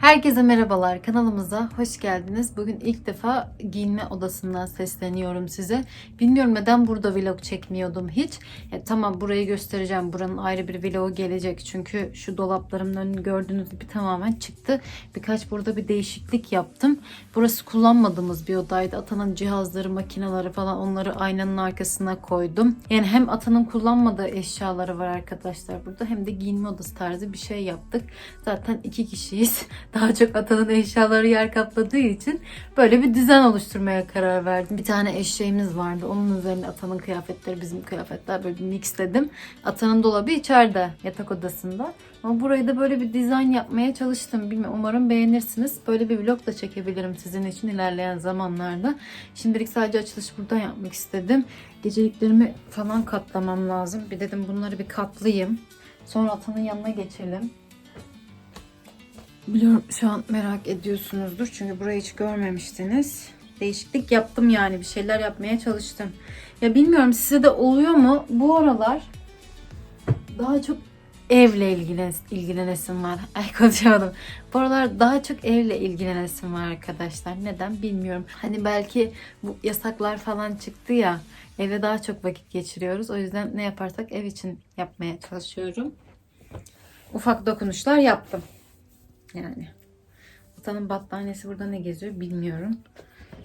Herkese merhabalar. Kanalımıza hoş geldiniz. Bugün ilk defa giyinme odasından sesleniyorum size. Bilmiyorum neden burada vlog çekmiyordum hiç. Ya, tamam burayı göstereceğim. Buranın ayrı bir vlogu gelecek. Çünkü şu dolaplarımın önünü gördüğünüz gibi tamamen çıktı. Birkaç burada bir değişiklik yaptım. Burası kullanmadığımız bir odaydı. Atanın cihazları, makineleri falan onları aynanın arkasına koydum. Yani hem Atanın kullanmadığı eşyaları var arkadaşlar burada hem de giyinme odası tarzı bir şey yaptık. Zaten iki kişiyiz. Daha çok Atanın eşyaları yer kapladığı için böyle bir düzen oluşturmaya karar verdim. Bir tane eşeğimiz vardı. Onun üzerine Atanın kıyafetleri, bizim kıyafetler böyle bir mixledim. Atanın dolabı içeride, yatak odasında. Ama burayı da böyle bir dizayn yapmaya çalıştım. Bilmiyorum umarım beğenirsiniz. Böyle bir vlog da çekebilirim sizin için ilerleyen zamanlarda. Şimdilik sadece açılış buradan yapmak istedim. Geceliklerimi falan katlamam lazım. Bir dedim bunları bir katlayayım. Sonra Atanın yanına geçelim. Biliyorum şu an merak ediyorsunuzdur. Çünkü burayı hiç görmemiştiniz. Değişiklik yaptım yani. Bir şeyler yapmaya çalıştım. Ya bilmiyorum size de oluyor mu? Bu aralar daha çok evle ilgilen, ilgilenesim var. Ay konuşamadım. Bu aralar daha çok evle ilgilenesim var arkadaşlar. Neden bilmiyorum. Hani belki bu yasaklar falan çıktı ya. Evde daha çok vakit geçiriyoruz. O yüzden ne yaparsak ev için yapmaya çalışıyorum. Ufak dokunuşlar yaptım. Yani. Atanın battaniyesi burada ne geziyor bilmiyorum.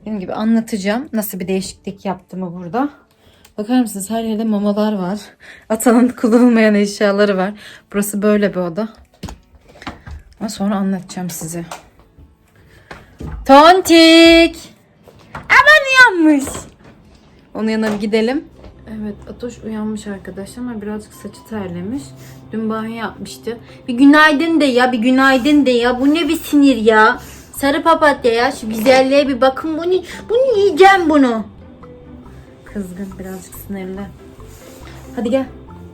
Dediğim gibi anlatacağım nasıl bir değişiklik yaptığımı burada. Bakar mısınız her yerde mamalar var. Atanın kullanılmayan eşyaları var. Burası böyle bir oda. Ama sonra anlatacağım size. Tontik! Aman uyanmış. Onun yanına bir gidelim. Evet Atoş uyanmış arkadaşlar ama birazcık saçı terlemiş. Dün banyo yapmıştı. Bir günaydın de ya bir günaydın de ya. Bu ne bir sinir ya. Sarı papatya ya şu güzelliğe bir bakın. Bunu, bunu yiyeceğim bunu. Kızgın birazcık sinirli. Hadi gel.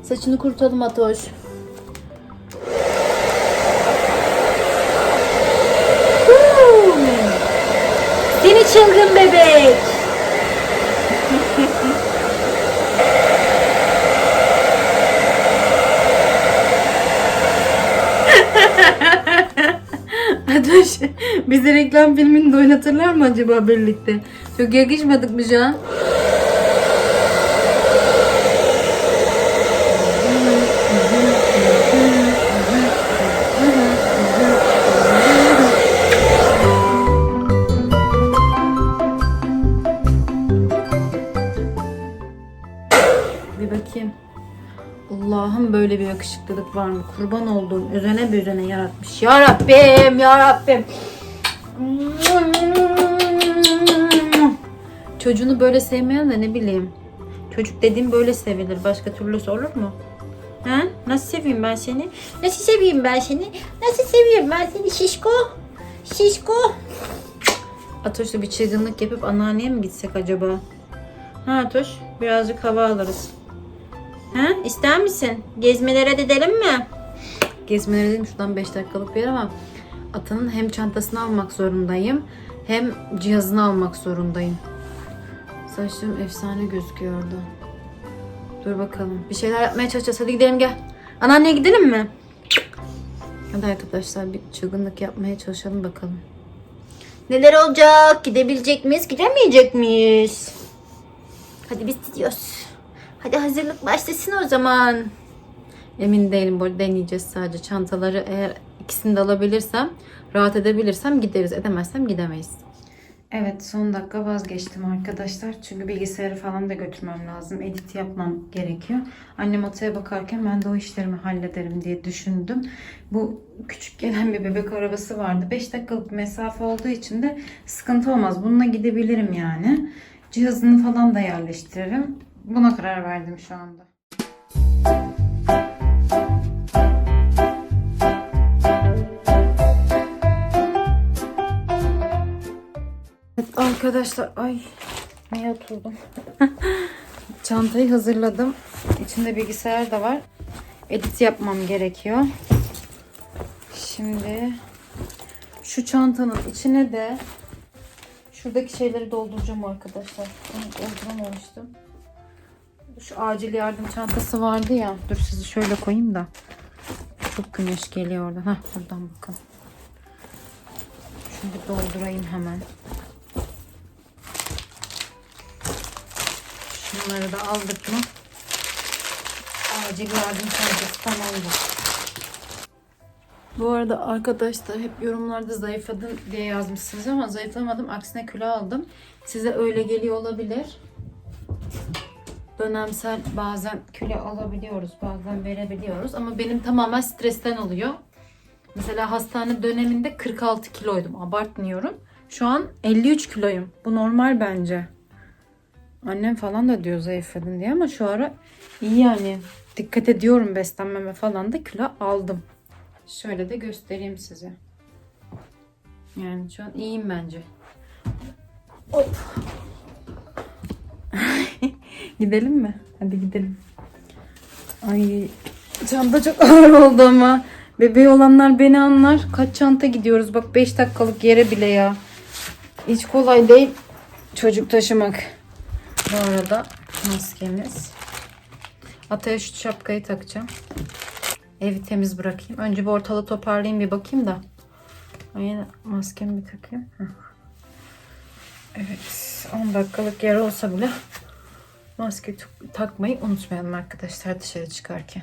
Saçını kurutalım Atoş. Seni çılgın bebek. Atoş bizi reklam filminde oynatırlar mı acaba birlikte? Çok yakışmadık mı şu an? Yakışıklılık var mı? Kurban olduğum özene bir özene yaratmış. Ya Rabbim, ya Rabbim. Çocuğunu böyle sevmeyen de ne bileyim. Çocuk dediğim böyle sevilir. Başka türlüsü olur mu? Ha? Nasıl seveyim ben seni? Nasıl seveyim ben seni? Nasıl seveyim ben seni şişko? Şişko. Atoş'la bir çılgınlık yapıp anneanneye mi gitsek acaba? Ha Atoş birazcık hava alırız. Ha, ister misin? Gezmelere gidelim mi? Gezmelere dedim şuradan 5 dakikalık bir yer ama Atanın hem çantasını almak zorundayım hem cihazını almak zorundayım. Saçlarım efsane gözüküyordu. Dur bakalım. Bir şeyler yapmaya çalışacağız. Hadi gidelim gel. Anneanneye gidelim mi? Hadi arkadaşlar bir çılgınlık yapmaya çalışalım bakalım. Neler olacak? Gidebilecek miyiz? Gidemeyecek miyiz? Hadi biz gidiyoruz. Hadi hazırlık başlasın o zaman. Emin değilim bu arada deneyeceğiz sadece. Çantaları eğer ikisini de alabilirsem, rahat edebilirsem gideriz. Edemezsem gidemeyiz. Evet son dakika vazgeçtim arkadaşlar. Çünkü bilgisayarı falan da götürmem lazım. Edit yapmam gerekiyor. Annem otaya bakarken ben de o işlerimi hallederim diye düşündüm. Bu küçük gelen bir bebek arabası vardı. 5 dakikalık mesafe olduğu için de sıkıntı olmaz. Bununla gidebilirim yani. Cihazını falan da yerleştiririm. Buna karar verdim şu anda. Evet arkadaşlar ay neye oturdum? Çantayı hazırladım. İçinde bilgisayar da var. Edit yapmam gerekiyor. Şimdi şu çantanın içine de şuradaki şeyleri dolduracağım arkadaşlar. Onu dolduramamıştım. Şu acil yardım çantası vardı ya. Dur sizi şöyle koyayım da. Çok güneş geliyor oradan. Hah buradan bakın. Şimdi doldurayım hemen. Şunları da aldık mı? Acil yardım çantası tamamdır. Bu arada arkadaşlar hep yorumlarda zayıfladın diye yazmışsınız ama zayıflamadım. Aksine kilo aldım. Size öyle geliyor olabilir. Dönemsel bazen kilo alabiliyoruz, bazen verebiliyoruz. Ama benim tamamen stresten oluyor. Mesela hastane döneminde 46 kiloydum. Abartmıyorum. Şu an 53 kiloyum. Bu normal bence. Annem falan da diyor zayıfladın diye ama şu ara iyi yani. Dikkat ediyorum beslenmeme falan da kilo aldım. Şöyle de göstereyim size. Yani şu an iyiyim bence. Hop. gidelim mi? Hadi gidelim. Ay çanta çok ağır oldu ama. Bebeği olanlar beni anlar. Kaç çanta gidiyoruz. Bak 5 dakikalık yere bile ya. Hiç kolay değil çocuk taşımak. Bu arada maskemiz. Ataya şu şapkayı takacağım. Evi temiz bırakayım. Önce bir ortalığı toparlayayım bir bakayım da. Aynen maskemi bir takayım. Evet 10 dakikalık yer olsa bile maske tak- takmayı unutmayalım arkadaşlar dışarı çıkarken.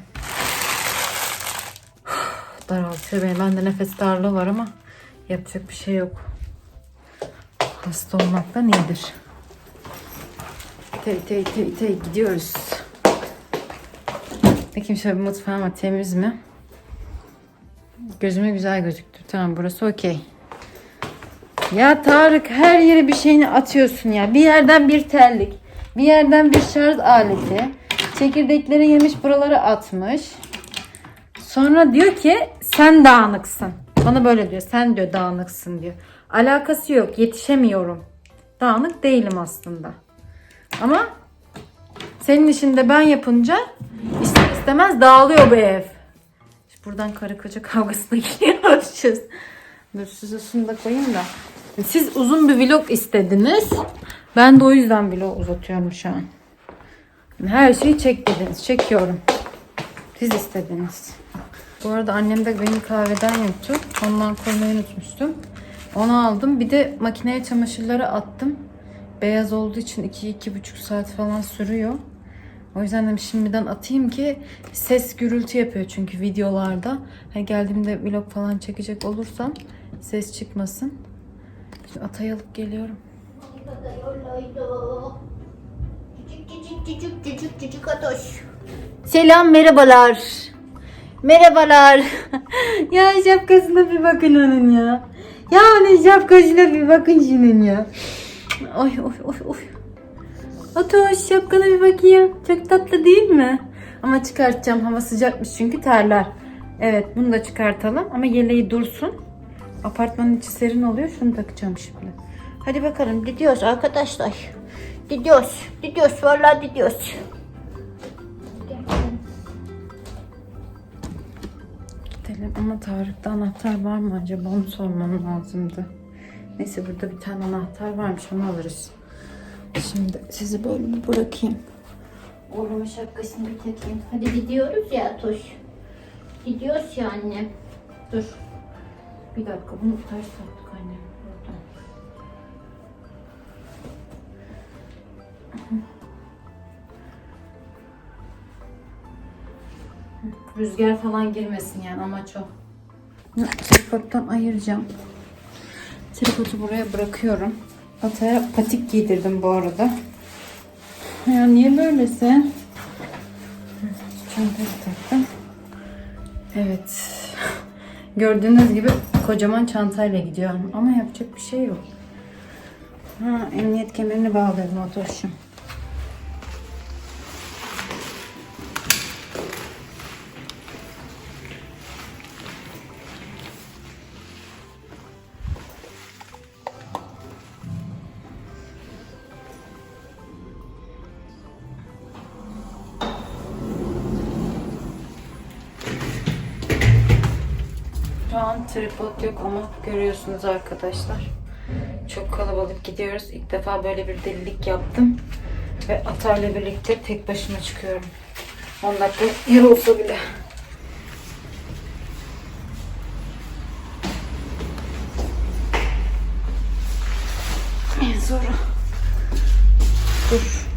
Daraltıyor beni. Bende nefes darlığı var ama yapacak bir şey yok. Hasta olmaktan iyidir. Tey tey tey tey gidiyoruz. Bakayım şöyle bir mutfağım var temiz mi? Gözüme güzel gözüktü. Tamam burası okey. Ya Tarık her yere bir şeyini atıyorsun ya. Bir yerden bir terlik. Bir yerden bir şarj aleti. Çekirdekleri yemiş buralara atmış. Sonra diyor ki sen dağınıksın. Bana böyle diyor. Sen diyor dağınıksın diyor. Alakası yok. Yetişemiyorum. Dağınık değilim aslında. Ama senin işinde ben yapınca ister istemez dağılıyor bu ev. Buradan karı koca kavgasına giriyoruz. Dur size şunu da koyayım da. Siz uzun bir vlog istediniz. Ben de o yüzden vlog uzatıyorum şu an. Her şeyi çek dediniz. Çekiyorum. Siz istediniz. Bu arada annem de benim kahveden yoktu. Ondan koymayı unutmuştum. Onu aldım. Bir de makineye çamaşırları attım. Beyaz olduğu için 2-2,5 saat falan sürüyor. O yüzden dedim şimdiden atayım ki ses gürültü yapıyor çünkü videolarda. Hani geldiğimde vlog falan çekecek olursam ses çıkmasın. Şimdi atayı alıp geliyorum. Cücük cücük cücük cücük atoş. Selam merhabalar. Merhabalar. ya şapkasına bir bakın onun ya. Ya onun şapkasına bir bakın şunun ya. Oy oy oy oy. Atoş şapkana bir bakayım. Çok tatlı değil mi? Ama çıkartacağım. Hava sıcakmış çünkü terler. Evet bunu da çıkartalım ama yeleği dursun. Apartmanın içi serin oluyor. Şunu takacağım şimdi. Hadi bakalım gidiyoruz arkadaşlar. Gidiyoruz. Gidiyoruz vallahi gidiyoruz. Gidelim ama Tarık'ta anahtar var mı acaba onu sormam lazımdı. Neyse burada bir tane anahtar varmış onu alırız. Şimdi sizi böyle bir bırakayım. Oğlumun şapkasını bir takayım. Hadi gidiyoruz ya Atoş. Gidiyoruz ya annem. Dur. Bir dakika bunu ters taktık. Buradan. Rüzgar falan girmesin yani amaç o. Tripod'dan ayıracağım. Tripodu buraya bırakıyorum. Ataya patik giydirdim bu arada. Ya niye böylesi? Çantayı taktım. Evet. Gördüğünüz gibi kocaman çantayla gidiyorum. Ama yapacak bir şey yok. Ha, emniyet kemerini bağladım otoşum. Tripod yok ama görüyorsunuz arkadaşlar. Çok kalabalık gidiyoruz. İlk defa böyle bir delilik yaptım. Ve Atar'la birlikte tek başıma çıkıyorum. 10 dakika yer olsa bile. sonra. Dur.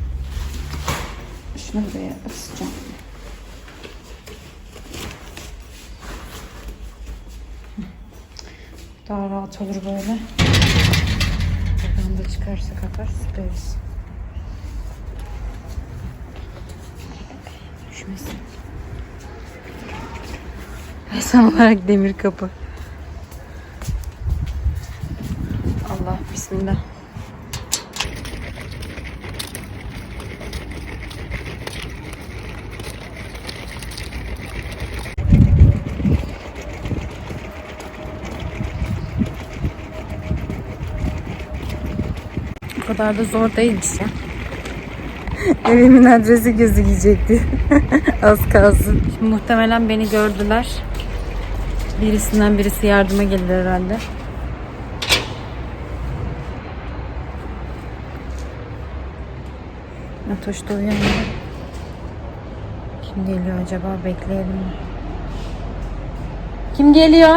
Şunu buraya asacağım. Daha rahat olur böyle. Buradan da çıkarsa kapar sıkarız. Düşmesin. Son olarak demir kapı. Allah bismillah. Kadar da zor değilmiş ya. Evimin adresi gözükecekti. Az kalsın. Şimdi muhtemelen beni gördüler. Birisinden birisi yardıma gelir herhalde. Atoş da uyandı. Kim geliyor acaba? Bekleyelim mi? Kim geliyor?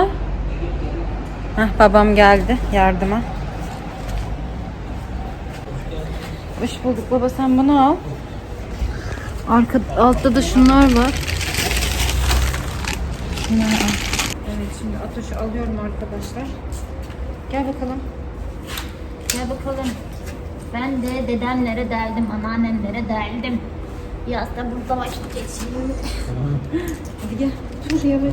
Heh, babam geldi yardıma. Hoş bulduk baba sen bunu al. Arka, altta da şunlar var. Şunları al. Evet şimdi Atoş'u alıyorum arkadaşlar. Gel bakalım. Gel bakalım. Ben de dedemlere deldim, anneannemlere deldim. Biraz da burada vakit geçireyim. Hadi gel. Dur ya be.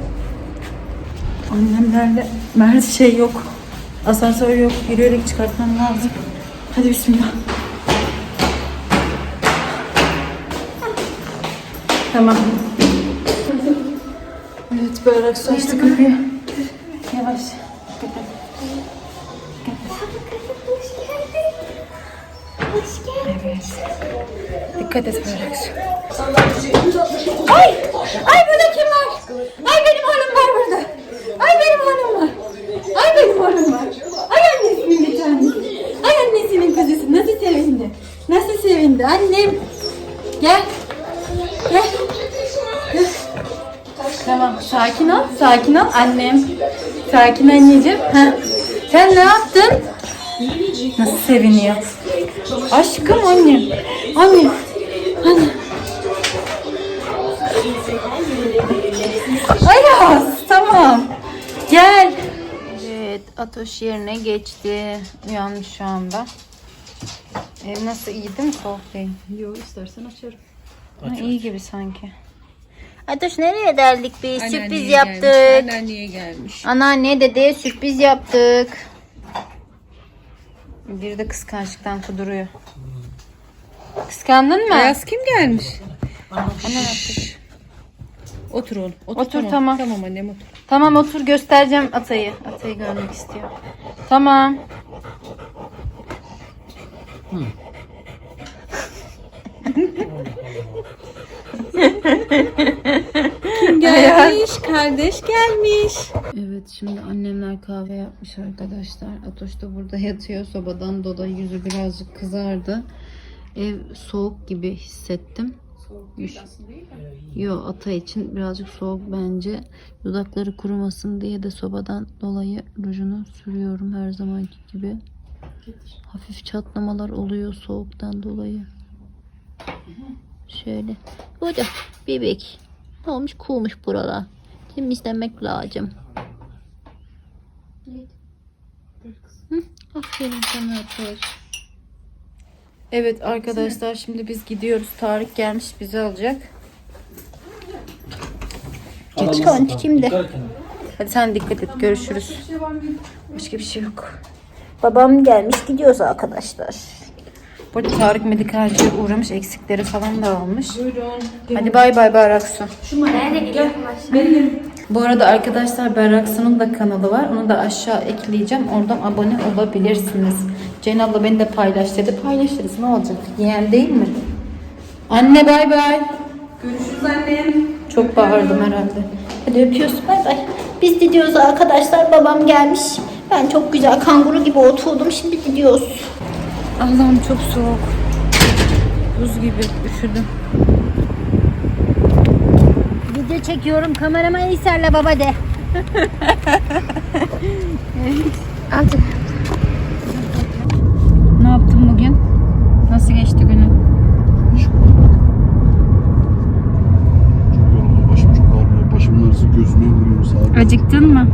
Annemlerle Mert şey yok. Asansör yok. Yürüyerek çıkartmam lazım. Hadi bismillah. Tamam. Evet böyle su açtı kapıyı. Yavaş. Evet. Dikkat et su. Ay! Ay burada kim var? Ay benim hanım var burada. Ay benim hanım var. Ay benim hanım var. Ay annesinin bir tanesi. Ay annesinin kızısı. Nasıl sevindi? Nasıl sevindi annem? Gel. Tamam sakin ol. Sakin ol annem. Sakin anneciğim. Ha. Sen ne yaptın? Nasıl seviniyor? Aşkım annem. Annem. Anne. Ayaz tamam. Gel. Evet Atoş yerine geçti. Uyanmış şu anda. Ev nasıl iyi değil mi? Değil. Yok istersen açarım. Ha, iyi gibi sanki. Atoş nereye derdik biz? Sürpriz Anneanneye yaptık. Gelmiş, anneanneye gelmiş. Anneanne dedeye sürpriz yaptık. Bir de kıskançlıktan kuduruyor. Kıskandın mı? Ayaz kim gelmiş? Ana. Otur oğlum. Otur, Otur, tamam. Tamam annem otur. Tamam otur göstereceğim Atay'ı. Atay'ı görmek istiyor. Tamam. Kim gelmiş? Kardeş gelmiş. Evet şimdi annemler kahve yapmış arkadaşlar. Atoş da burada yatıyor. Sobadan dolayı yüzü birazcık kızardı. Ev soğuk gibi hissettim. Yo ata için birazcık soğuk bence. Dudakları kurumasın diye de sobadan dolayı rujunu sürüyorum her zamanki gibi. Hafif çatlamalar oluyor soğuktan dolayı. Şöyle. Bu da bebek. Ne olmuş kuğumuş buralar. Temizlemek lazım. Hı, aferin sana Atoş. Evet arkadaşlar şimdi biz gidiyoruz. Tarık gelmiş bizi alacak. Geç kalın şimdi. Hadi sen dikkat et. Görüşürüz. Başka bir şey yok. Babam gelmiş gidiyoruz arkadaşlar. Bu arada Tarık medikalciye uğramış. Eksikleri falan da almış. Buyurun. Hadi bay bay Berraksu. Ben de gidiyorum. Bu arada arkadaşlar Berraksu'nun da kanalı var. Onu da aşağı ekleyeceğim. Oradan abone olabilirsiniz. Ceylan abla beni de paylaş dedi. Paylaşırız ne olacak? Yeğen değil mi? Anne bay bay. Görüşürüz annem. Çok bağırdım herhalde. Hadi öpüyoruz bay bay. Biz gidiyoruz arkadaşlar. Babam gelmiş. Ben çok güzel kanguru gibi oturdum. Şimdi gidiyoruz. Allah'ım çok soğuk. Buz gibi üşüdüm. Video çekiyorum kamerama Eyser'le baba de. evet. Artık. Ne yaptın bugün? Nasıl geçti günü? Başım çok ağrıyor. Başımın ağrısı gözüme vuruyor. Acıktın mı?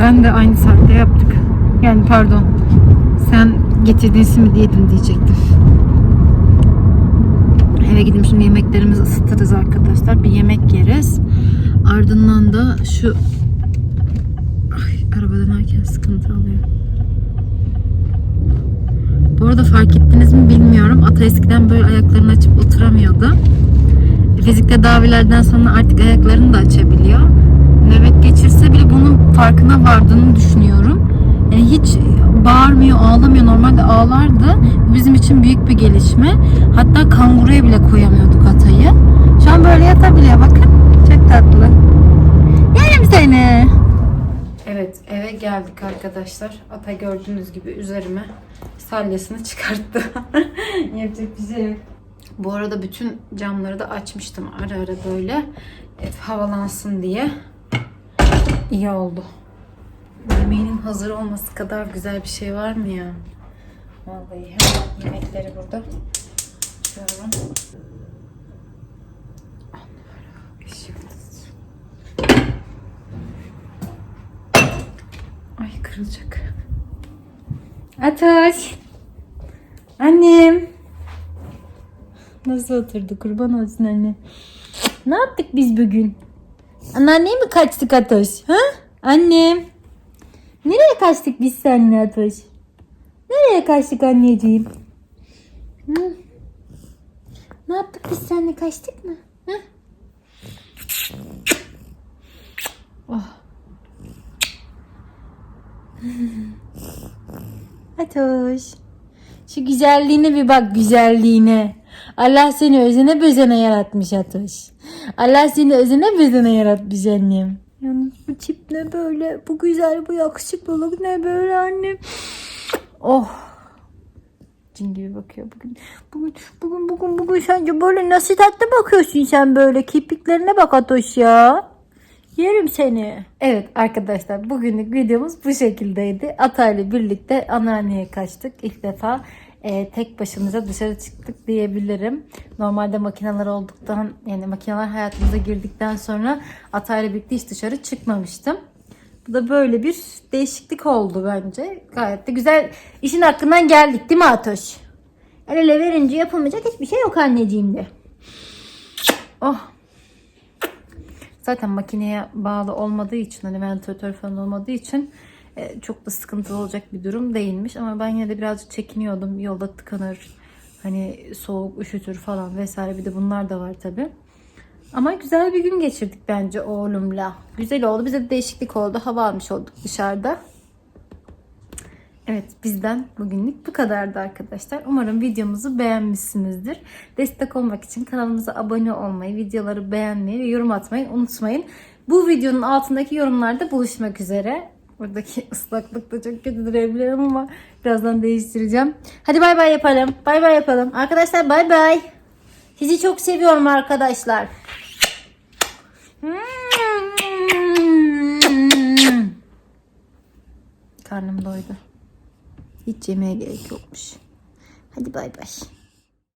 Ben de aynı saatte yaptık. Yani pardon. Sen getirdiğin simidi yedim diyecektim. Eve gidip şimdi yemeklerimizi ısıtırız arkadaşlar. Bir yemek yeriz. Ardından da şu Ay, arabadan inerken sıkıntı alıyor. Bu arada fark ettiniz mi bilmiyorum. Ata eskiden böyle ayaklarını açıp oturamıyordu. Fizik tedavilerden sonra artık ayaklarını da açabiliyor. Farkına vardığını düşünüyorum. Yani hiç bağırmıyor, ağlamıyor. Normalde ağlardı. Bizim için büyük bir gelişme. Hatta kanguruya bile koyamıyorduk Atay'ı. Şu an böyle yatabiliyor bakın. Çok tatlı. Yerim seni. Evet eve geldik arkadaşlar. Ata gördüğünüz gibi üzerime salyasını çıkarttı. Yapacak bir şey yok. Bu arada bütün camları da açmıştım ara ara böyle. Evet, havalansın diye. İyi oldu. Yemeğinin hazır olması kadar güzel bir şey var mı ya? Vallahi hemen yemekleri burada. Şöyle. Ay kırılacak. Ataş. Annem. Nasıl oturdu kurban olsun anne. Ne yaptık biz bugün? Anneanneye mi kaçtık Atoş? Ha? Annem. Nereye kaçtık biz seninle Atoş? Nereye kaçtık anneciğim? Hı? Ne yaptık biz seninle kaçtık mı? Ha? Oh. Atoş. Şu güzelliğine bir bak güzelliğine. Allah seni özene bezene yaratmış Atoş. Allah seni özene bezene yaratmış annem. Yalnız bu tip ne böyle? Bu güzel bu yakışıklılık ne böyle annem? Oh. Cin gibi bakıyor bugün. Bugün bugün bugün bugün sence böyle nasıl tatlı bakıyorsun sen böyle? Kirpiklerine bak Atoş ya. Yerim seni. Evet arkadaşlar bugünlük videomuz bu şekildeydi. Ata ile birlikte anneanneye kaçtık. İlk defa e, tek başımıza dışarı çıktık diyebilirim. Normalde makineler olduktan yani makineler hayatımıza girdikten sonra Ata ile birlikte hiç dışarı çıkmamıştım. Bu da böyle bir değişiklik oldu bence. Gayet de güzel. İşin hakkından geldik değil mi Atoş? El ele verince yapılmayacak hiçbir şey yok anneciğimde. Oh Zaten makineye bağlı olmadığı için hani ventilatör falan olmadığı için çok da sıkıntılı olacak bir durum değilmiş. Ama ben yine de birazcık çekiniyordum. Yolda tıkanır. Hani soğuk, üşütür falan vesaire. Bir de bunlar da var tabi. Ama güzel bir gün geçirdik bence oğlumla. Güzel oldu. Bize de değişiklik oldu. Hava almış olduk dışarıda. Evet bizden bugünlük bu kadardı arkadaşlar. Umarım videomuzu beğenmişsinizdir. Destek olmak için kanalımıza abone olmayı, videoları beğenmeyi ve yorum atmayı unutmayın. Bu videonun altındaki yorumlarda buluşmak üzere. Buradaki ıslaklık da çok kötü durabilirim ama birazdan değiştireceğim. Hadi bay bay yapalım. Bay bay yapalım. Arkadaşlar bay bay. Sizi çok seviyorum arkadaşlar. Karnım doydu. Hiç yemeye gerek yokmuş. Hadi bay bay.